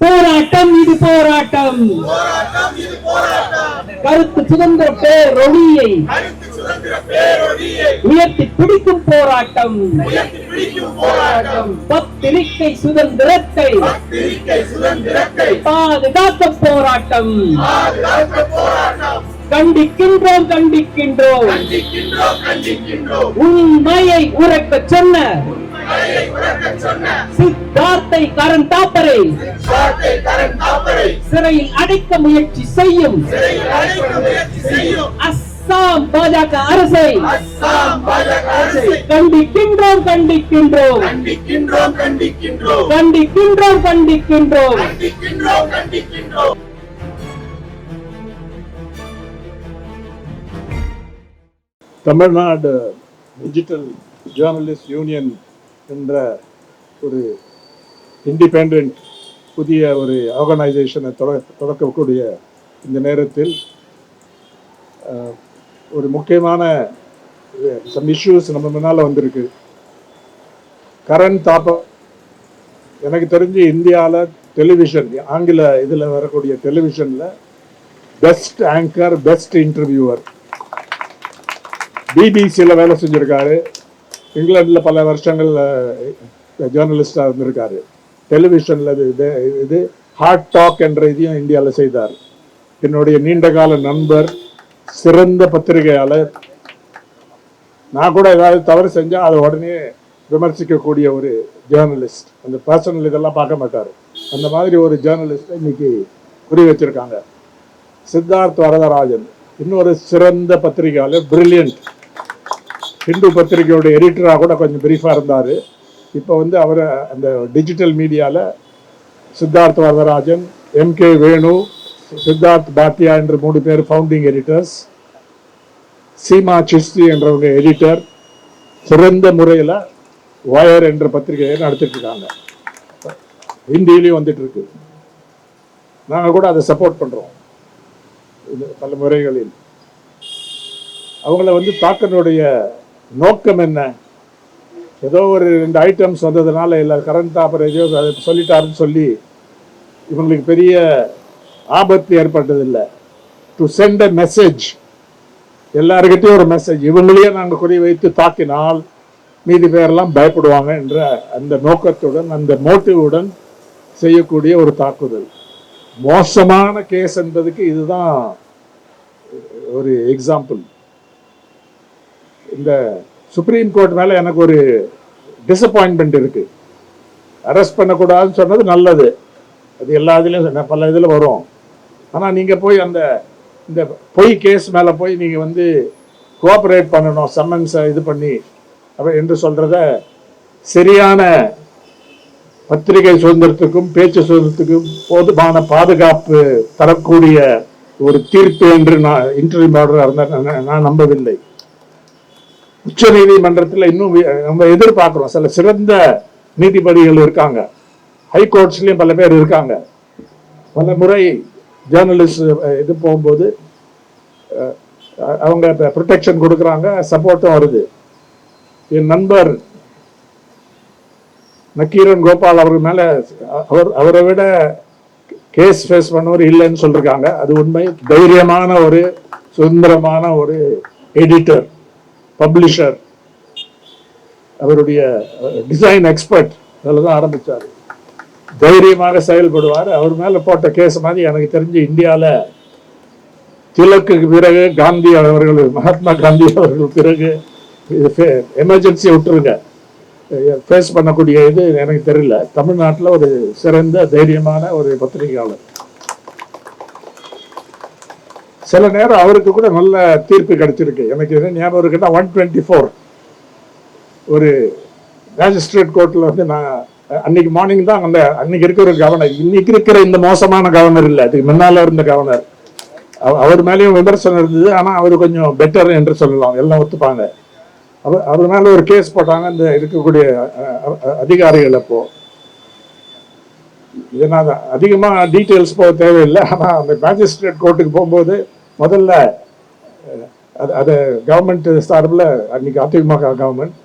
போராட்டம் இது போராட்டம். கருத்து சுதந்திர பேரொழியை உயர்த்தி பிடிக்கும் போராட்டம். பத்திரிக்கை சுதந்திரத்தை பாதுகாக்க போராட்டம். கண்டிக்கின்றோம் கண்டிக்கின்றோம். உண்மையை உறக்க சொன்ன. சித்தார்த்தை கரண் தாப்பரை. சிறையில் அடைக்க முயற்சி செய்யும். அஸ்ஸாம் பாஜக அரசை. கண்டிக்கின்றோம். கண்டிக்கின்றோம் கண்டிக்கின்றோம். கண்டிக்கின்றோம் கண்டிக்கின்றோம். கண்டிக்கின்றோம். தமிழ்நாடு டிஜிட்டல் ஜேர்னலிஸ்ட் யூனியன் என்ற ஒரு இண்டிபெண்ட் புதிய ஒரு ஆர்கனைசேஷனை தொட தொடக்கக்கூடிய இந்த நேரத்தில் ஒரு முக்கியமான சம் இஷ்யூஸ் நம்ம முன்னால் வந்திருக்கு. கரண் தாப்பம் எனக்கு தெரிஞ்சு இந்தியாவில் டெலிவிஷன் ஆங்கில இதில் வரக்கூடிய டெலிவிஷனில் பெஸ்ட் ஆங்கர் பெஸ்ட் இன்டர்வியூவர் பிபிசியில் வேலை செஞ்சுருக்காரு. இங்கிலாண்டில் பல வருஷங்கள் ஜேர்னலிஸ்டாக இருந்திருக்காரு. டெலிவிஷனில் இது இது ஹார்ட் டாக் என்ற இதையும் இந்தியாவில் செய்தார். என்னுடைய நீண்டகால நண்பர் சிறந்த பத்திரிகையாளர். நான் கூட ஏதாவது தவறு செஞ்சால் அதை உடனே விமர்சிக்கக்கூடிய ஒரு ஜேர்னலிஸ்ட் அந்த பர்சனல் இதெல்லாம் பார்க்க மாட்டார். அந்த மாதிரி ஒரு ஜேர்னலிஸ்ட்டை இன்னைக்கு குறி வச்சிருக்காங்க. சித்தார்த் வரதராஜன். இன்னொரு சிறந்த பத்திரிகையாளர் பிரில்லியன்ட் ஹிந்து பத்திரிகையோட எடிட்டராக கூட கொஞ்சம் பிரீஃபாக இருந்தார். இப்போ வந்து அவர் அந்த டிஜிட்டல் மீடியாவில் சித்தார்த் வரதராஜன் எம் கே வேணு சித்தார்த் பாத்தியா என்ற மூணு பேர் ஃபவுண்டிங் எடிட்டர்ஸ் சீமா சிஸ்தி என்றவங்க எடிட்டர் சிறந்த முறையில் வயர் என்ற பத்திரிகையை நடத்திட்டுருக்காங்க. ஹிந்திலையும் வந்துட்டுருக்கு. நாங்கள் கூட அதை சப்போர்ட் பண்ணுறோம் இது பல முறைகளில். அவங்கள வந்து தாக்கனுடைய நோக்கம் என்ன? ஏதோ ஒரு ரெண்டு ஐட்டம்ஸ் வந்ததுனால இல்லை கரண்ட் தாப்பர் அதை சொல்லிட்டாருன்னு சொல்லி இவங்களுக்கு பெரிய ஆபத்து ஏற்பட்டதில்லை. டு சென்ட் அ மெசேஜ் எல்லாருக்கிட்டையும் ஒரு மெசேஜ் இவங்களையே நாங்கள் குறி வைத்து தாக்கினால் மீதி பேரெல்லாம் பயப்படுவாங்க என்ற அந்த நோக்கத்துடன் அந்த மோட்டிவுடன் செய்யக்கூடிய ஒரு தாக்குதல். மோசமான கேஸ் என்பதுக்கு இதுதான் ஒரு எக்ஸாம்பிள் இந்த சுப்ரீம் கோர்ட் மேலே எனக்கு ஒரு டிசப்பாயின்மெண்ட் இருக்கு. அரெஸ்ட் பண்ணக்கூடாதுன்னு சொன்னது நல்லது. அது எல்லா இதுலயும் பல இதில் வரும். ஆனால் நீங்கள் போய் அந்த இந்த பொய் கேஸ் மேலே போய் நீங்கள் வந்து கோஆப்ரேட் பண்ணணும் சம்மன்ஸை இது பண்ணி அப்படி என்று சொல்கிறத சரியான பத்திரிகை சுதந்திரத்துக்கும் பேச்சு சுதந்திரத்துக்கும் போதுமான பாதுகாப்பு தரக்கூடிய ஒரு தீர்ப்பு என்று நான் இன்டர்வியூ இருந்தால் நான் நம்பவில்லை. உச்ச நீதிமன்றத்தில் இன்னும் நம்ம எதிர்பார்க்குறோம். சில சிறந்த நீதிபதிகள் இருக்காங்க. ஹைகோர்ட்ஸ்லேயும் பல பேர் இருக்காங்க. பல முறை ஜேர்னலிஸ்ட் இது போகும்போது அவங்க அவங்க ப்ரொடெக்ஷன் கொடுக்குறாங்க சப்போர்ட்டும் வருது. என் நண்பர் நக்கீரன் கோபால் அவர்கள் மேலே அவர் அவரை விட கேஸ் ஃபேஸ் பண்ணவர் இல்லைன்னு சொல்லியிருக்காங்க அது உண்மை. தைரியமான ஒரு சுதந்திரமான ஒரு எடிட்டர் பப்ளிஷர் அவருடைய டிசைன் எக்ஸ்பர்ட் அதில் தான் ஆரம்பிச்சார். தைரியமாக செயல்படுவார். அவர் மேலே போட்ட கேஸ் மாதிரி எனக்கு தெரிஞ்சு இந்தியாவில் திலக்குக்கு பிறகு காந்தி அவர்கள் மகாத்மா காந்தி அவர்கள் பிறகு இது எமர்ஜென்சியை விட்டுருங்க. ஃபேஸ் பண்ணக்கூடிய இது எனக்கு தெரியல. தமிழ்நாட்டில் ஒரு சிறந்த தைரியமான ஒரு பத்திரிகையாளர். சில நேரம் அவருக்கு கூட நல்ல தீர்ப்பு கிடைச்சிருக்கு. எனக்கு என்ன ஞாபகம் இருக்குன்னா ஒன் டுவெண்ட்டி ஃபோர் ஒரு மேஜிஸ்ட்ரேட் கோர்ட்டில் வந்து நான் அன்னைக்கு மார்னிங் தான் அந்த அன்னைக்கு இருக்கிற ஒரு கவர்னர் இன்னைக்கு இருக்கிற இந்த மோசமான கவர்னர் இல்லை. அதுக்கு முன்னால் இருந்த கவர்னர் அவர் மேலேயும் விமர்சனம் இருந்தது. ஆனால் அவர் கொஞ்சம் பெட்டர் என்று சொல்லலாம். எல்லாம் ஒத்துப்பாங்க. அவர் அவர் மேலே ஒரு கேஸ் போட்டாங்க. இந்த இருக்கக்கூடிய அதிகாரிகள் அப்போ. இதனால் அதிகமாக டீட்டெயில்ஸ் போக தேவையில்லை. ஆனால் அந்த மேஜிஸ்ட்ரேட் கோர்ட்டுக்கு போகும்போது முதல்ல அது அது கவர்மெண்ட் சார்பில் அன்னைக்கு அதிமுக கவர்மெண்ட்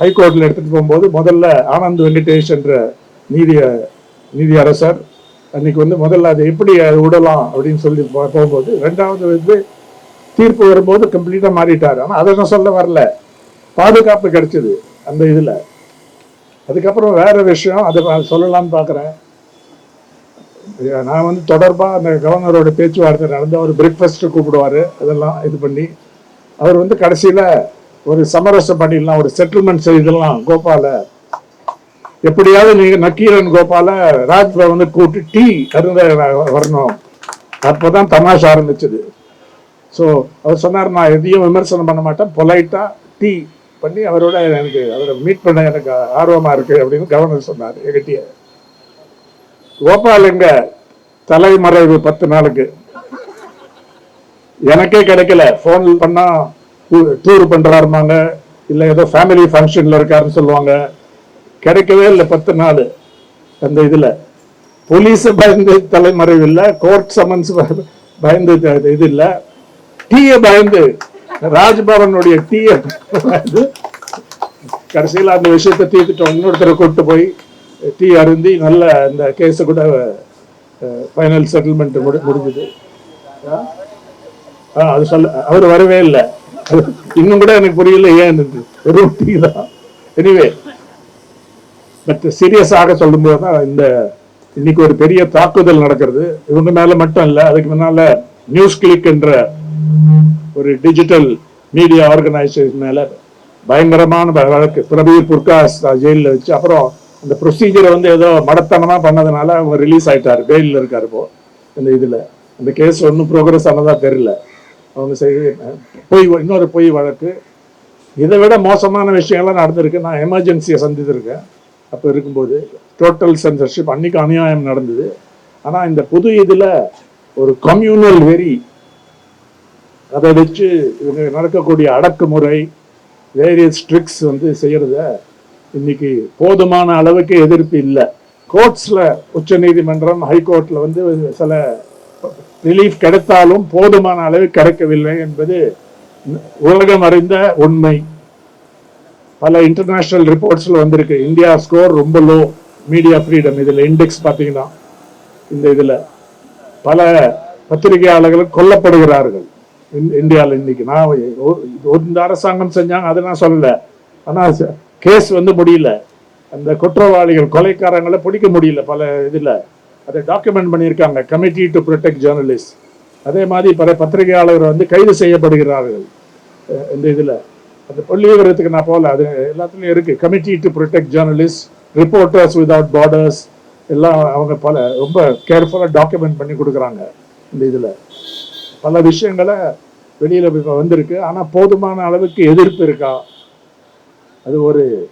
ஹைகோர்ட்டில் எடுத்துகிட்டு போகும்போது முதல்ல ஆனந்த் வெங்கடேஷ் என்ற நீதிய நீதி அரசர் அன்னைக்கு வந்து முதல்ல அதை எப்படி அதை விடலாம் அப்படின்னு சொல்லி போகும்போது ரெண்டாவது வந்து தீர்ப்பு வரும்போது கம்ப்ளீட்டாக மாறிட்டார். ஆனால் அதை நான் சொல்ல வரல. பாதுகாப்பு கிடைச்சிது அந்த இதில். அதுக்கப்புறம் வேற விஷயம் அதை சொல்லலாம்னு பார்க்குறேன். நான் வந்து தொடர்பாக அந்த கவர்னரோட பேச்சுவார்த்தை நடந்து அவர் பிரேக்ஃபாஸ்ட்டு கூப்பிடுவாரு. அதெல்லாம் இது பண்ணி அவர் வந்து கடைசியில் ஒரு சமரசம் பண்ணிடலாம் ஒரு செட்டில்மெண்ட் செய்திடலாம் கோபால எப்படியாவது நீங்கள் நக்கீரன் கோபால ராஜ்பவன் கூப்பிட்டு டீ அருந்த வரணும். அப்போ தான் தமாஷா ஆரம்பிச்சது. ஸோ அவர் சொன்னார் நான் எதையும் விமர்சனம் பண்ண மாட்டேன். பொலைட்டாக டீ பண்ணி அவரோட எனக்கு அவரை மீட் பண்ண எனக்கு ஆர்வமாக இருக்குது அப்படின்னு கவர்னர் சொன்னார் எங்கிட்டே கோபால் எங்க தலைமறைவு பத்து நாளுக்கு. எனக்கே கிடைக்கல. ஃபோன் பண்ணா டூர் பண்றாருமாங்க இல்ல ஏதோ ஃபேமிலி ஃபங்க்ஷன்ல இருக்காருன்னு சொல்லுவாங்க. கிடைக்கவே இல்லை பத்து நாள் அந்த இதுல. போலீஸ் பயந்து தலைமறைவு இல்லை கோர்ட் சமன்ஸ் பயந்து இது இல்ல. டீய பயந்து ராஜ்பவனுடைய டீய பயந்து கடைசியில் அந்த விஷயத்தை தீர்த்துட்டோம் இன்னொருத்தரை கூப்பிட்டு போய் டீ அருந்தி நல்ல இந்த கேஸை கூட ஃபைனல் செட்டில்மெண்ட் முடி முடிஞ்சது. ஆ அது சொல்ல அவர் வரவே இல்லை. இன்னும் கூட எனக்கு புரியல ஏன் வெறும் டீ தான். எனிவே பட் சீரியஸாக சொல்லும்போது தான் இந்த இன்னைக்கு ஒரு பெரிய தாக்குதல் நடக்கிறது. இவங்க மேல மட்டும் இல்லை அதுக்கு முன்னால நியூஸ் கிளிக் என்ற ஒரு டிஜிட்டல் மீடியா ஆர்கனைசேஷன் மேல பயங்கரமான வழக்கு. பிரபீர் புர்காஸ் ஜெயிலில் வச்சு அப்புறம் அந்த ப்ரொசீஜரை வந்து ஏதோ மடத்தனமாக பண்ணதுனால அவங்க ரிலீஸ் ஆகிட்டார் பெயிலில் இருக்கார் இப்போ இந்த இதில். அந்த கேஸ் ஒன்றும் ப்ரோக்ரஸ் ஆனதாக தெரியல. அவங்க செய்ய பொய் இன்னொரு பொய் வழக்கு. இதை விட மோசமான விஷயம்லாம் நடந்திருக்கு. நான் எமர்ஜென்சியை சந்தித்திருக்கேன். அப்போ இருக்கும்போது டோட்டல் சென்சர்ஷிப் அன்னைக்கு அநியாயம் நடந்தது. ஆனால் இந்த புது இதில் ஒரு கம்யூனல் வெறி அதை வச்சு இவங்க நடக்கக்கூடிய அடக்குமுறை வேரியஸ் ட்ரிக்ஸ் வந்து செய்கிறத இன்னைக்கு போதுமான அளவுக்கு எதிர்ப்பு இல்லை. கோர்ட்ஸில் உச்ச நீதிமன்றம் ஹைகோர்ட்டில் வந்து சில ரிலீஃப் கிடைத்தாலும் போதுமான அளவு கிடைக்கவில்லை என்பது உலகம் அறிந்த உண்மை. பல இன்டர்நேஷ்னல் ரிப்போர்ட்ஸில் வந்திருக்கு. இந்தியா ஸ்கோர் ரொம்ப லோ மீடியா ஃப்ரீடம் இதில் இண்டெக்ஸ் பார்த்தீங்கன்னா இந்த இதில். பல பத்திரிகையாளர்கள் கொல்லப்படுகிறார்கள். இந்தியாவில் இன்னைக்கு. நான் இந்த அரசாங்கம் செஞ்சாங்க அதை நான் சொல்லலை. ஆனால் கேஸ் வந்து முடியல. அந்த குற்றவாளிகள் கொலைக்காரங்களை பிடிக்க முடியல பல இதில். அதை டாக்குமெண்ட் பண்ணியிருக்காங்க கமிட்டி டு ப்ரொடெக்ட் ஜேர்னலிஸ்ட் அதே மாதிரி பல பத்திரிகையாளர்கள் வந்து கைது செய்யப்படுகிறார்கள் இந்த இதில். அந்த புள்ளி விவரத்துக்கு நான் போகல அது எல்லாத்துலேயும் இருக்குது committee to protect journalist reporters without borders எல்லாம் அவங்க பல ரொம்ப கேர்ஃபுல்லாக டாக்குமெண்ட் பண்ணி கொடுக்குறாங்க இந்த இதில். பல விஷயங்களை வெளியில் வந்திருக்கு. ஆனால் போதுமான அளவுக்கு எதிர்ப்பு இருக்கா? அது ஒரு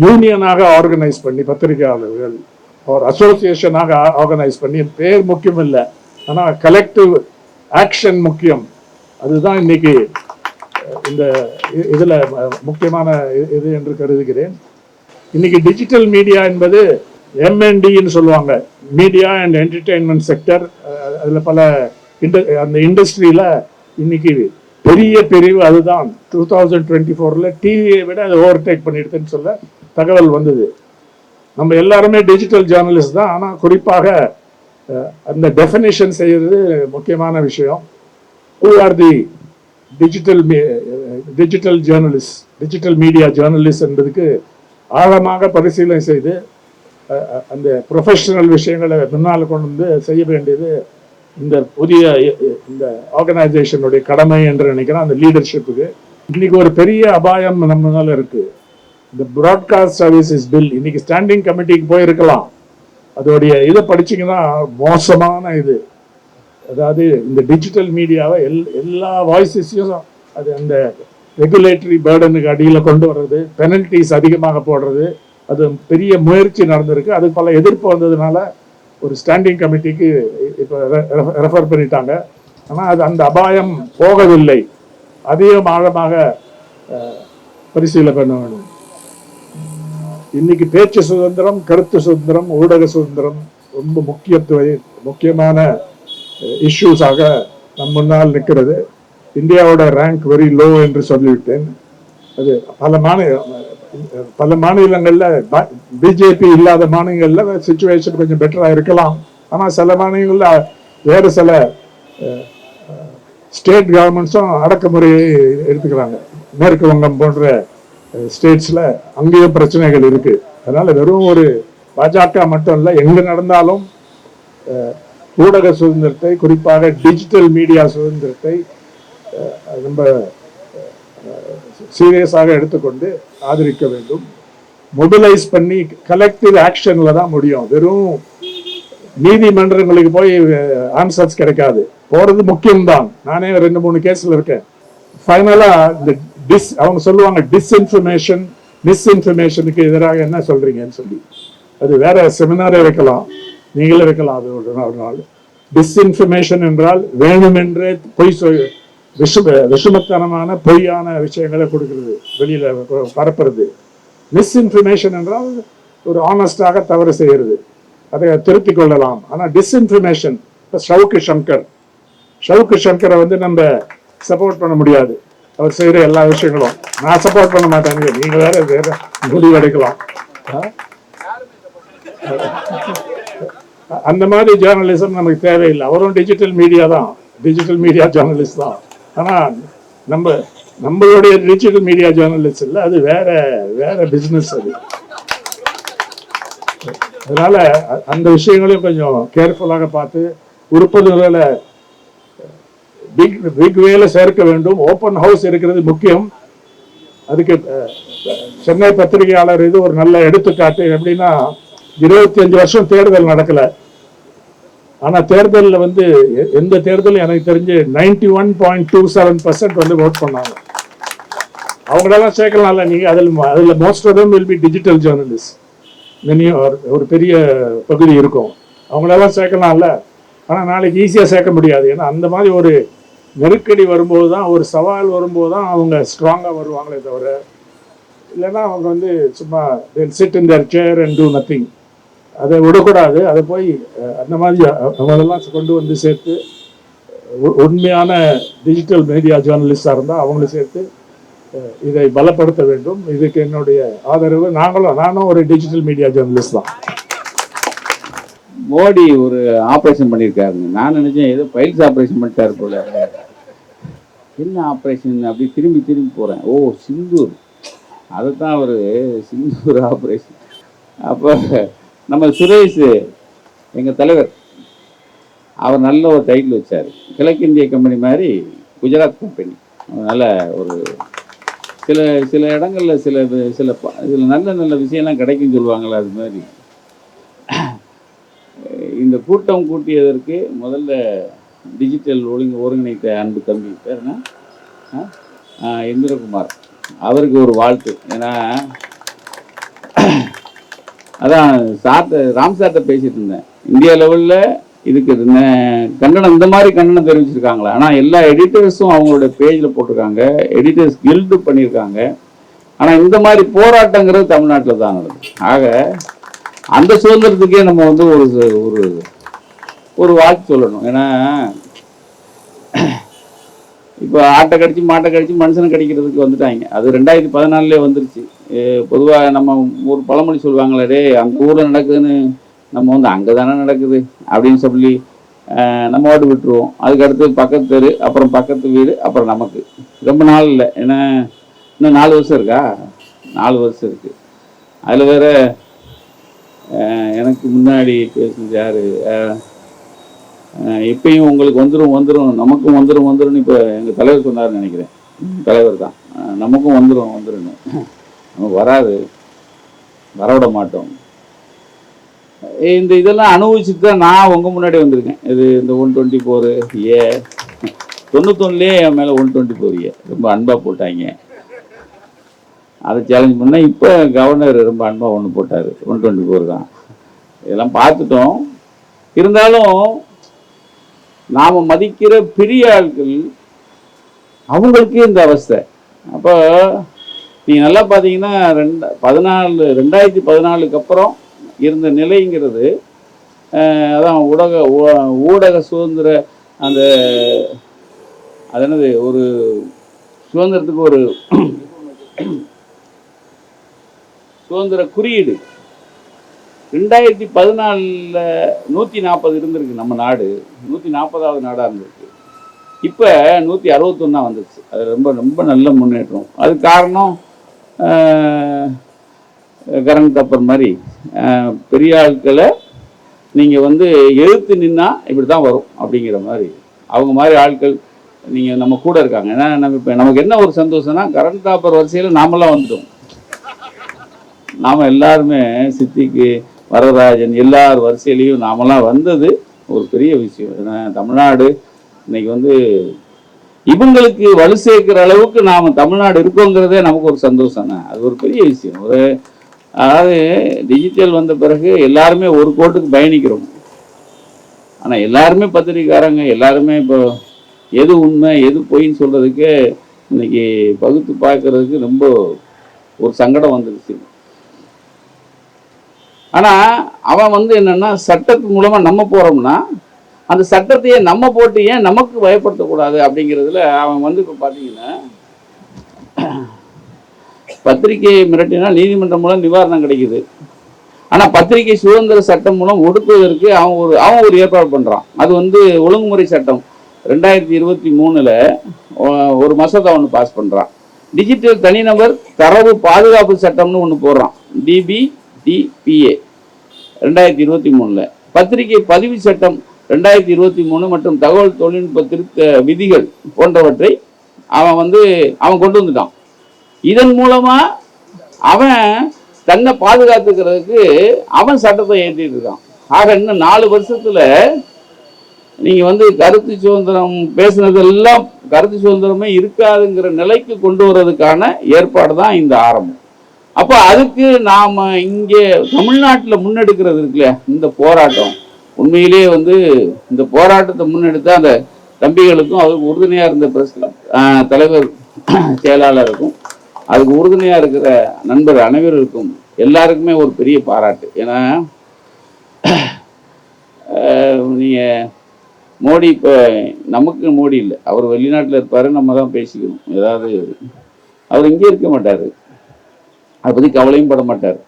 யூனியனாக ஆர்கனைஸ் பண்ணி பத்திரிகையாளர்கள் ஒரு அசோசியேஷனாக ஆர்கனைஸ் பண்ணி பேர் முக்கியம் இல்லை ஆனால் கலெக்டிவ் ஆக்ஷன் முக்கியம். அதுதான் இன்னைக்கு இந்த இதில் முக்கியமான இது என்று கருதுகிறேன். இன்னைக்கு டிஜிட்டல் மீடியா என்பது எம்என்டின்னு சொல்லுவாங்க. மீடியா அண்ட் என்டர்டெயின்மெண்ட் செக்டர் அதில் பல இண்ட- அந்த இண்டஸ்ட்ரியில் இன்னைக்கு பெரிய பிரிவு அதுதான். டூ தௌசண்ட் டுவெண்ட்டி ஃபோரில் டிவியை விட அதை ஓவர்டேக் பண்ணிடுதுன்னு சொல்ல தகவல் வந்தது. நம்ம எல்லாருமே டிஜிட்டல் ஜேர்னலிஸ்ட் தான். ஆனால் குறிப்பாக அந்த டெஃபினேஷன் செய்கிறது முக்கியமான விஷயம். Who are the digital digital journalist digital media journalist என்பதுக்கு ஆழமாக பரிசீலனை செய்து அந்த ப்ரொஃபஷனல் விஷயங்களை முன்னால் கொண்டு வந்து செய்ய வேண்டியது இந்த புதிய இந்த ஆர்கனைசேஷனுடைய கடமை என்று நினைக்கிறேன் அந்த லீடர்ஷிப்புக்கு இன்னைக்கு ஒரு பெரிய அபாயம் நம்மளால இருக்கு. இந்த ப்ராட்காஸ்ட் சர்வீசஸ் பில் இன்னைக்கு ஸ்டாண்டிங் கமிட்டிக்கு போயிருக்கலாம். அதோடைய இதை படிச்சிங்கன்னா மோசமான இது. அதாவது இந்த டிஜிட்டல் மீடியாவை எல் எல்லா வாய்ஸஸையும் அது அந்த ரெகுலேட்டரி பேர்டனுக்கு அடியில் கொண்டு வர்றது பெனல்டிஸ் அதிகமாக போடுறது அது பெரிய முயற்சி நடந்திருக்கு. அதுக்கு பல எதிர்ப்பு வந்ததுனால ஒரு ஸ்டாண்டிங் கமிட்டிக்கு இப்போ ரெஃபர் பண்ணிட்டாங்க. ஆனால் அது அந்த அபாயம் போகவில்லை. அதையும் ஆழமாக பரிசீலனை பண்ண வேண்டும். இன்னைக்கு பேச்சு சுதந்திரம் கருத்து சுதந்திரம் ஊடக சுதந்திரம் ரொம்ப முக்கியத்துவ முக்கியமான இஷ்யூஸாக நம் முன்னால் நிற்கிறது. இந்தியாவோட ரேங்க் வெரி லோ என்று சொல்லிவிட்டேன். அது பல மாநில பல மாநிலங்கள்ல பிஜேபி இல்லாத மாநிலங்கள்ல சுச்சுவேஷன் கொஞ்சம் பெட்டரா இருக்கலாம். ஆனா சில மாநிலங்கள்ல வேறு சில ஸ்டேட் கவர்மெண்ட்ஸும் அடக்குமுறையை எடுத்துக்கிறாங்க. மேற்கு வங்கம் போன்ற ஸ்டேட்ஸில் அங்கேயும் பிரச்சனைகள் இருக்குது அதனால் வெறும் ஒரு பாஜக மட்டும் இல்லை எங்கே நடந்தாலும் ஊடக சுதந்திரத்தை குறிப்பாக டிஜிட்டல் மீடியா சுதந்திரத்தை ரொம்ப நம்ம சீரியஸாக எடுத்துக்கொண்டு ஆதரிக்க வேண்டும். மொபிலைஸ் பண்ணி கலெக்டிவ் ஆக்ஷன்ல தான் முடியும். வெறும் நீதிமன்றங்களுக்கு போய் ஆன்சர்ஸ் கிடைக்காது. போறது முக்கியம்தான். நானே ரெண்டு மூணு கேஸ்ல இருக்கேன். ஃபைனலா இந்த டிஸ் அவங்க சொல்லுவாங்க டிஸ்இன்ஃபர்மேஷன் மிஸ்இன்ஃபர்மேஷனுக்கு எதிராக என்ன சொல்றீங்கன்னு சொல்லி. அது வேற செமினாரே வைக்கலாம். நீங்களே வைக்கலாம். அது ஒரு நாள் ஒரு நாள். டிஸ்இன்ஃபர்மேஷன் என்றால் வேணுமென்றே பொய் சொல் விஷம விஷமத்தனமான பொய்யான விஷயங்களை கொடுக்கிறது வெளியில் பரப்புறது. மிஸ்இன்ஃபர்மேஷன் என்றால் ஒரு ஆனஸ்டாக தவறு செய்கிறது. அதை திருத்திக் கொள்ளலாம். ஆனால் டிஸ்இன்ஃபர்மேஷன் ஷவுக்கு சங்கர். ஷவுக்கு சங்கரை வந்து நம்ம சப்போர்ட் பண்ண முடியாது. அவர் செய்கிற எல்லா விஷயங்களும். நான் சப்போர்ட் பண்ண மாட்டேன். நீங்கள் வேற வேற முடிவு எடுக்கலாம். அந்த மாதிரி ஜேர்னலிசம் நமக்கு தேவையில்லை. அவரும் டிஜிட்டல் மீடியா தான். டிஜிட்டல் மீடியா ஜேர்னலிஸ்ட் தான். ஆனால் நம்ம நம்மளுடைய டிஜிட்டல் மீடியா ஜேர்னலிஸ்ட் இல்லை அது வேற வேற பிஸ்னஸ் அது. அதனால அ- அந்த விஷயங்களையும் கொஞ்சம் கேர்ஃபுல்லாக பார்த்து உறுப்பினர்களை பிக் பிக் வேல சேர்க்க வேண்டும். ஓப்பன் ஹவுஸ் இருக்கிறது முக்கியம். அதுக்கு சென்னை பத்திரிகையாளர் இது ஒரு நல்ல எடுத்துக்காட்டு. எப்படின்னா இருபத்தி அஞ்சு வருஷம் தேர்தல் நடக்கல. ஆனால் தேர்தலில் வந்து எ- எந்த தேர்தலும் எனக்கு தெரிஞ்சு ninety one point two seven percent வந்து ஓட் பண்ணாங்க. அவங்களெல்லாம் சேர்க்கலாம்ல நீங்கள் அதில் அதில் most of them will be digital journalist இனியும் ஒரு- ஒரு பெரிய பகுதி இருக்கும். அவங்களெல்லாம் சேர்க்கலாம்ல. ஆனால் நாளைக்கு ஈஸியாக சேர்க்க முடியாது. ஏன்னா அந்த மாதிரி ஒரு நெருக்கடி வரும்போது தான் ஒரு சவால் வரும்போது தான் அவங்க ஸ்ட்ராங்காக வருவாங்களே தவிர இல்லைன்னா அவங்க வந்து சும்மா sit in their chair and do nothing அதை விடக்கூடாது. அதை போய் அந்த மாதிரி அவங்களெல்லாம் கொண்டு வந்து சேர்த்து உண்மையான டிஜிட்டல் மீடியா ஜேர்னலிஸ்டாக இருந்தால் அவங்கள சேர்த்து இதை பலப்படுத்த வேண்டும். இதுக்கு என்னுடைய ஆதரவு. நாங்களும் நானும் ஒரு டிஜிட்டல் மீடியா ஜேர்னலிஸ்ட் தான். மோடி ஒரு ஆப்ரேஷன் பண்ணியிருக்காருங்க. நான் நினைச்சேன் ஏதோ பைல்ஸ் ஆப்ரேஷன் பண்ணிட்டாரு போல. என்ன ஆப்ரேஷன் அப்படி திரும்பி திரும்பி போகிறேன் ஓ சிந்தூர். அதைத்தான் அவர் சிந்தூர் ஆப்ரேஷன் அப்போ நம்ம சுரேஷ் எங்கள் தலைவர் அவர் நல்ல ஒரு டைட்டில் வச்சார். கிழக்கிந்திய கம்பெனி மாதிரி குஜராத் கம்பெனி அதனால் ஒரு சில சில இடங்களில் சில சில இதில் நல்ல நல்ல விஷயம்லாம் கிடைக்கும்னு சொல்லுவாங்களே அது மாதிரி. இந்த கூட்டம் கூட்டியதற்கு முதல்ல டிஜிட்டல் ஒழுங்கு ஒருங்கிணைத்த அன்பு தம்பி பேர் இந்திரகுமார். அவருக்கு ஒரு வாழ்த்து. ஏன்னா அதான் சார்ட்ட ராம் சார்ட்ட பேசிட்டு இருந்தேன். இந்தியா லெவலில் இதுக்கு ந- கண்டனம் இந்த மாதிரி கண்டனம் தெரிவிச்சிருக்காங்களா? ஆனால் எல்லா எடிட்டர்ஸும் அவங்களோட பேஜில் போட்டிருக்காங்க. எடிட்டர்ஸ் கில்டு பண்ணியிருக்காங்க. ஆனால் இந்த மாதிரி போராட்டங்கிறது தமிழ்நாட்டில் தான் நடக்குது. ஆக அந்த சுதந்திரத்துக்கே நம்ம வந்து ஒரு ஒரு ஒரு வாக்கு சொல்லணும். ஏன்னா இப்போ ஆட்டை கடிச்சு மாட்டை கடிச்சு மனுஷனை கடிக்கிறதுக்கு வந்துட்டாங்க. அது ரெண்டாயிரத்தி பதினாலுலேயே வந்துருச்சு. பொதுவாக நம்ம ஒரு பழமொழி சொல்லுவாங்களே டேய் அந்த ஊரில் நடக்குதுன்னு நம்ம வந்து அங்கே தானே நடக்குது? அப்படின்னு சொல்லி நம்ம வாட்டு விட்டுருவோம். அதுக்கு அடுத்து பக்கத்து தெரு அப்புறம் பக்கத்து வீடு அப்புறம் நமக்கு. ரொம்ப நாள் இல்லை. ஏன்னா இன்னும் நாலு வருஷம் இருக்கா? நாலு வருஷம் இருக்குது அதில் வேற எனக்கு முன்னாடி பேசுனது யார்? இப்பயும் உங்களுக்கு வந்துடும் வந்துடும் நமக்கும் வந்துடும் வந்துடும் இப்போ எங்கள் தலைவர் சொன்னார்னு நினைக்கிறேன். தலைவர் தான். நமக்கும் வந்துடும் வந்துருன்னு வராது. வரவிட மாட்டோம். இந்த இதெல்லாம் அனுபவிச்சுட்டு தான் நான் உங்கள் முன்னாடி வந்திருக்கேன். இது இந்த ஒன் டுவெண்ட்டி ஃபோரு ஏ. தொண்ணூத்தொன்னுலேயே என் மேலே ஒன் டுவெண்ட்டி ஃபோர் ஏ. ரொம்ப அன்பாக போட்டாங்க. அதை சேலஞ்ச் பண்ணால் இப்போ கவர்னர் ரொம்ப அன்பாக ஒன்று போட்டார். ஒன் டுவெண்ட்டி ஃபோர் தான். இதெல்லாம் பார்த்துட்டோம். இருந்தாலும் நாம் மதிக்கிற பெரிய ஆட்கள் அவங்களுக்கே இந்த அவஸ்தை. அப்போ நீங்கள் நல்லா பார்த்தீங்கன்னா ரெண்டு பதினாலு ரெண்டாயிரத்தி பதினாலுக்கு அப்புறம் இருந்த நிலைங்கிறது அதான் ஊடக ஊடக சுதந்திர அந்த அது என்னது ஒரு சுதந்திரத்துக்கு ஒரு சுதந்திர குறியீடு. ரெண்டாயிரத்தி பதினாலில் நூற்றி நாற்பது இருந்திருக்கு நம்ம நாடு. நூற்றி நாற்பதாவது நாடாக இருந்திருக்கு. இப்போ நூற்றி அறுபத்தொன்னா வந்துருச்சு. அது ரொம்ப ரொம்ப நல்ல முன்னேற்றம். அது காரணம் கரண்ட் தப்பர் மாதிரி பெரிய ஆட்களை நீங்கள் வந்து எழுத்து நின்னா இப்படி தான் வரும் அப்படிங்கிற மாதிரி. அவங்க மாதிரி ஆட்கள் நீங்கள் நம்ம கூட இருக்காங்க. ஏன்னா நம்ம இப்போ நமக்கு என்ன ஒரு சந்தோஷம்னா கரண்ட் தாப்பர் வரிசையில் நாமெல்லாம் வந்துட்டோம். நாம் எல்லாருமே சித்திக்கு வரதராஜன் எல்லார் வரிசையிலையும் நாமெல்லாம் வந்தது ஒரு பெரிய விஷயம். ஏன்னா தமிழ்நாடு இன்னைக்கு வந்து இவங்களுக்கு வலு சேர்க்கிற அளவுக்கு நாம் தமிழ்நாடு இருக்கோங்கிறதே நமக்கு ஒரு சந்தோஷம் தான்? அது ஒரு பெரிய விஷயம். ஒரு அதாவது டிஜிட்டல் வந்த பிறகு எல்லாருமே ஒரு கோட்டுக்கு பயணிக்கிறோம். ஆனால் எல்லாருமே பத்திரிக்காரங்க எல்லாருமே இப்போ எது உண்மை எது பொய்ன்னு சொல்கிறதுக்கு இன்னைக்கு பகுத்து பார்க்கறதுக்கு ரொம்ப ஒரு சங்கடம் வந்துருச்சு. ஆனால் அவன் வந்து என்னன்னா சட்டத்து மூலமாக நம்ம போகிறோம்னா அந்த சட்டத்தையே நம்ம போட்டு ஏன் நமக்கு பயப்படுத்தக்கூடாது அப்படிங்கிறதுல அவன் வந்து இப்போ பார்த்தீங்கன்னா பத்திரிகையை மிரட்டினா நீதிமன்றம் மூலம் நிவாரணம் கிடைக்குது. ஆனால் பத்திரிகை சுதந்திர சட்டம் மூலம் ஒடுக்குவதற்கு அவன் ஒரு அவன் ஒரு ஏற்பாடு பண்ணுறான் அது வந்து ஒழுங்குமுறை சட்டம். ரெண்டாயிரத்தி இருபத்தி மூணில் ஒரு மசோதா ஒன்று பாஸ் பண்ணுறான் டிஜிட்டல் தனிநபர் தரவு பாதுகாப்பு சட்டம்னு ஒன்று போடுறான். டிபி டிபிஏ ரெண்டாயிரத்தி இருபத்தி மூணில். பத்திரிகை பதிவு சட்டம் ரெண்டாயிரத்தி இருபத்தி மூணு மற்றும் தகவல் தொழில்நுட்ப திருத்த விதிகள் போன்றவற்றை அவன் வந்து அவன் கொண்டு வந்துட்டான். இதன் மூலமா அவன் தன்னை பாதுகாத்துக்கிறதுக்கு அவன் சட்டத்தை ஏற்றிட்டு இருக்கான். ஆக இன்னும் நாலு வருஷத்துல நீங்க வந்து கருத்து சுதந்திரம் பேசுனதெல்லாம் கருத்து சுதந்திரமே இருக்காதுங்கிற நிலைக்கு கொண்டு வர்றதுக்கான ஏற்பாடு தான் இந்த ஆரம்பம். அப்போ அதுக்கு நாம இங்கே தமிழ்நாட்டில் முன்னெடுக்கிறது இருக்குல்ல இந்த போராட்டம். உண்மையிலேயே வந்து இந்த போராட்டத்தை முன்னெடுத்த அந்த தம்பிகளுக்கும் அதுக்கு உறுதுணையாக இருந்த பிரஸ் தலைவர் செயலாளருக்கும் அதுக்கு உறுதுணையாக இருக்கிற நண்பர் அனைவருக்கும் எல்லாருக்குமே ஒரு பெரிய பாராட்டு. ஏன்னா நீங்கள் மோடி இப்போ நமக்கு மோடி இல்லை. அவர் வெளிநாட்டில் இருப்பார் நம்ம தான் பேசிக்கணும் ஏதாவது அவர் இங்கே இருக்க மாட்டார். அதை பற்றி கவலையும் பட மாட்டார்.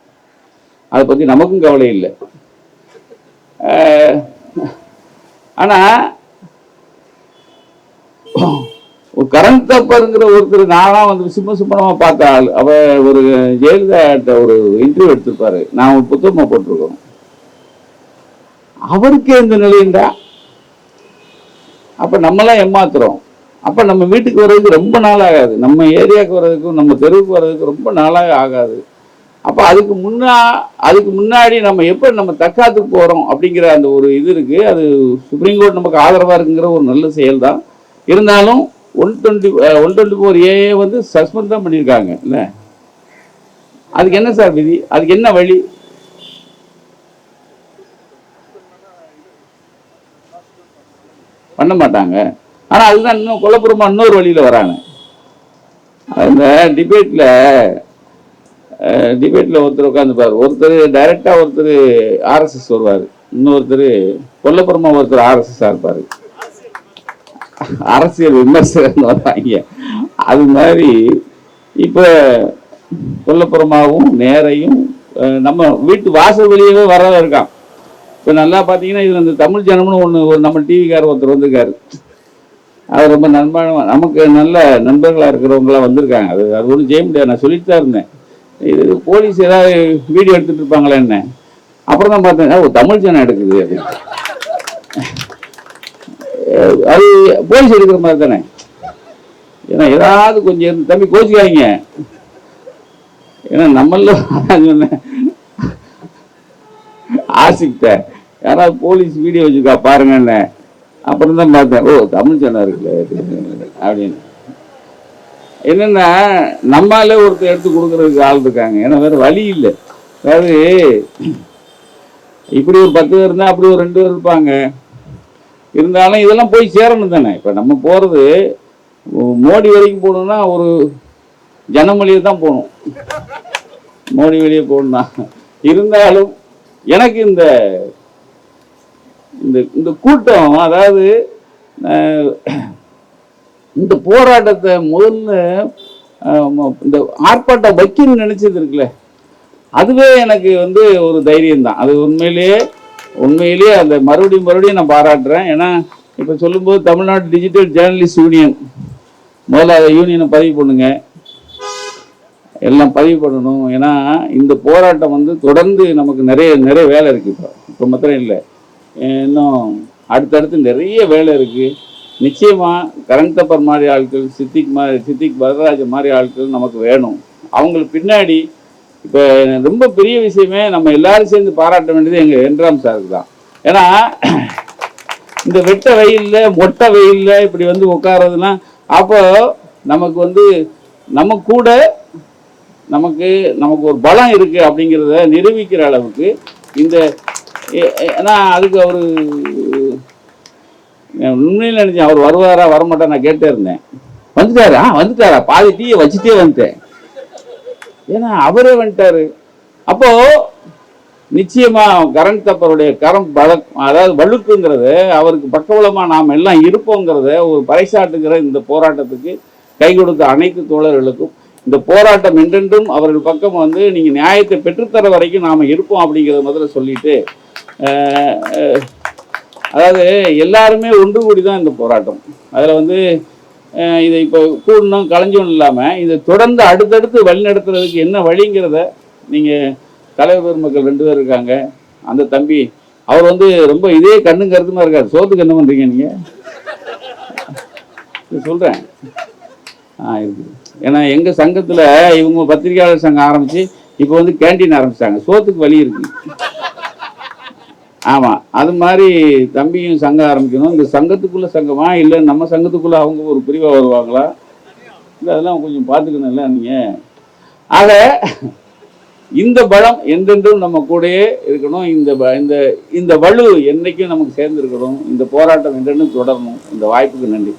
அதை பற்றி நமக்கும் கவலை இல்லை. ஆனால் ஆனா ஒரு கரண் தப்பருங்கிற ஒருத்தர் நானாக வந்து சிம்ம சிம்மனமாக பார்த்த ஆள். அவ ஒரு ஜெயலலிதா ஒரு இன்டர்வியூ எடுத்திருப்பாரு. நான் ஒரு புத்தகமாக போட்டிருக்கோம். அவருக்கே இந்த நிலையின்றா அப்ப நம்மளாம் ஏமாத்துறோம். அப்ப நம்ம வீட்டுக்கு வர்றதுக்கு ரொம்ப நாள் ஆகாது நம்ம ஏரியாவுக்கு வர்றதுக்கும் நம்ம தெருவுக்கு வர்றதுக்கு ரொம்ப நாளாக ஆகாது. அப்போ அதுக்கு முன்னா அதுக்கு முன்னாடி நம்ம எப்படி நம்ம தற்காத்துக்கு போகிறோம் அப்படிங்கிற அந்த ஒரு இது இருக்கு. அது சுப்ரீம் கோர்ட் நமக்கு ஆதரவாக இருக்குங்கிற ஒரு நல்ல செயல் தான் இருந்தாலும் one twenty one twenty four A வந்து சஸ்பெண்ட் தான் பண்ணியிருக்காங்க. இல்லை? அதுக்கு என்ன சார் விதி? அதுக்கு என்ன வழி? பண்ண மாட்டாங்க. ஆனால் அதுதான் இன்னும் கொல்லப்புறமா இன்னொரு வழியில் வராங்க. அந்த டிபேட்டில் டிபேட்ல ஒருத்தர் உட்காந்துப்பார் ஒருத்தர் டைரெக்டாக ஒருத்தர் ஆர்எஸ்எஸ் வருவார். இன்னொருத்தர் கொல்லப்புறமா ஒருத்தர் ஆர்எஸ்எஸ்ஸாக இருப்பார். அரசியல் விமர்சகர்னு வர்றாங்க அது மாதிரி இப்போ கொல்லப்புறமாவும் நேரையும் நம்ம வீட்டு வாசல் வெளியவே வரதான் இருக்கான். இப்போ நல்லா பார்த்தீங்கன்னா இதில் இந்த தமிழ் ஜனம்னு ஒன்று ஒரு நம்ம டிவிக்கார் ஒருத்தர் வந்திருக்காரு. அவர் ரொம்ப நண்பான நமக்கு நல்ல நண்பர்களாக இருக்கிறவங்களாம் வந்திருக்காங்க. அது அது ஒன்றும் செய்ய முடியாது. நான் சொல்லிட்டு தான் இருந்தேன். இது போலீஸ் ஏதாவது வீடியோ எடுத்துட்டு இருப்பாங்களா என்ன? அப்புறம் தான் பார்த்தேன் ஓ தமிழ் ஜனம் எடுக்குது. அது அது போலீஸ் எடுக்கிற மாதிரி தானே? ஏன்னா ஏதாவது கொஞ்சம் தம்பி கோச்சிக்காதீங்க. ஏன்னா நம்மள அதான் சொன்னேன். ஆசிக்கிட்ட யாராவது போலீஸ் வீடியோ வச்சுருக்கா பாருங்க என்ன. அப்புறம் தான் பார்த்தேன் ஓ தமிழ் சேனல் இருக்குல்ல அப்படின்னு. என்னன்னா நம்மாலே ஒருத்தர் எடுத்து கொடுக்கறதுக்கு ஆள் இருக்காங்க. ஏன்னா வேற வழி இல்லை. அதாவது இப்படி ஒரு பத்து பேர் இருந்தால் அப்படி ஒரு ரெண்டு பேர் இருப்பாங்க. இருந்தாலும் இதெல்லாம் போய் சேரணும் தானே. இப்போ நம்ம போகிறது மோடி வரைக்கும் போகணும்னா ஒரு ஜனமொழியை தான் போகணும். மோடி வெளியே போகணும்னா. இருந்தாலும் எனக்கு இந்த இந்த இந்த கூட்டம் அதாவது இந்த போராட்டத்தை முதல்ல இந்த ஆர்ப்பாட்டம் வைக்கணும்னு நினைச்சது இருக்குல்ல. அதுவே எனக்கு வந்து ஒரு தைரியம் தான் அது உண்மையிலேயே உண்மையிலேயே அந்த மறுபடியும் மறுபடியும் நான் பாராட்டுறேன். ஏன்னா இப்போ சொல்லும்போது தமிழ்நாடு டிஜிட்டல் ஜேர்னலிஸ்ட் யூனியன் முதல்ல அதை யூனியனை பதிவு பண்ணுங்க. எல்லாம் பதிவு பண்ணணும். ஏன்னா இந்த போராட்டம் வந்து தொடர்ந்து நமக்கு நிறைய நிறைய வேலை இருக்குது இப்போ இப்போ மாத்திரம் இல்லை. இன்னும் அடுத்தடுத்து நிறைய வேலை இருக்குது நிச்சயமாக கரண் தப்பர் மாதிரி ஆட்கள் சித்திக் மாதிரி சித்திக் வரதராஜன் மாதிரி ஆட்கள் நமக்கு வேணும். அவங்களுக்கு பின்னாடி இப்போ ரொம்ப பெரிய விஷயமே நம்ம எல்லாரும் சேர்ந்து பாராட்ட வேண்டியது எங்கள் என்றாம் சாருக்கு தான். ஏன்னா இந்த வெட்ட வெயில்ல மொட்டை வெயில்ல இப்படி வந்து உட்கார்றதுலாம் அப்போ நமக்கு வந்து நம்ம கூட நமக்கு நமக்கு ஒரு பலம் இருக்குது அப்படிங்கிறத நிரூபிக்கிற அளவுக்கு இந்த ஏன்னா அதுக்கு அவர் உண்மையில் நினைச்சேன் அவர் வருவாரா வரமாட்டா நான் கேட்டே இருந்தேன். வந்துட்டாரு? ஆ வந்துட்டாரா? பாதி டீயை வச்சுட்டே வந்துட்டேன். ஏன்னா அவரே வந்துட்டாரு. அப்போ நிச்சயமா கரண் தப்பருடைய கரம் பல அதாவது வலுக்குங்கிறது அவருக்கு பக்கபலமா நாம் எல்லாம் இருப்போங்கிறத ஒரு பறைசாட்டுங்கிற இந்த போராட்டத்துக்கு கை கொடுத்த அனைத்து தோழர்களுக்கும் இந்த போராட்டம் என்றென்றும் அவர்கள் பக்கம் வந்து நீங்க நியாயத்தை பெற்றுத்தர வரைக்கும் நாம இருப்போம் அப்படிங்கிறத முதல்ல சொல்லிட்டு அதாவது எல்லாருமே ஒன்று கூடி தான் இந்த போராட்டம். அதில் வந்து இதை இப்போ கூடணும் கலைஞ்சோம் இல்லாமல் இதை தொடர்ந்து அடுத்தடுத்து வழிநடத்துறதுக்கு என்ன வழிங்கிறத நீங்கள் தலைவர் பெருமக்கள் ரெண்டு பேர் இருக்காங்க. அந்த தம்பி அவர் வந்து ரொம்ப இதே கண்ணும் கருத்துமா இருக்காரு. சோத்துக்கு என்ன பண்ணுறீங்க நீங்கள் சொல்கிறேன் ஆ இருக்குது ஏன்னா எங்கள் சங்கத்தில் இவங்க பத்திரிகையாளர் சங்கம் ஆரம்பித்து இப்போ வந்து கேண்டீன் ஆரம்பிச்சிட்டாங்க. சோத்துக்கு வழி இருக்குது ஆமாம் அது மாதிரி தம்பியும் சங்கம் ஆரம்பிக்கணும். இந்த சங்கத்துக்குள்ளே சங்கமா இல்லை நம்ம சங்கத்துக்குள்ளே அவங்க ஒரு பிரிவாக வருவாங்களா? இல்லை அதெல்லாம் கொஞ்சம் பார்த்துக்கணும்ல நீங்கள் ஆக இந்த பலம் என்றென்றும் நம்ம கூடயே இருக்கணும். இந்த ப- இந்த இந்த வலு என்னைக்கும் நமக்கு சேர்ந்துருக்கணும். இந்த போராட்டம் என்றென்றும் தொடரணும். இந்த வாய்ப்புக்கு நன்றி.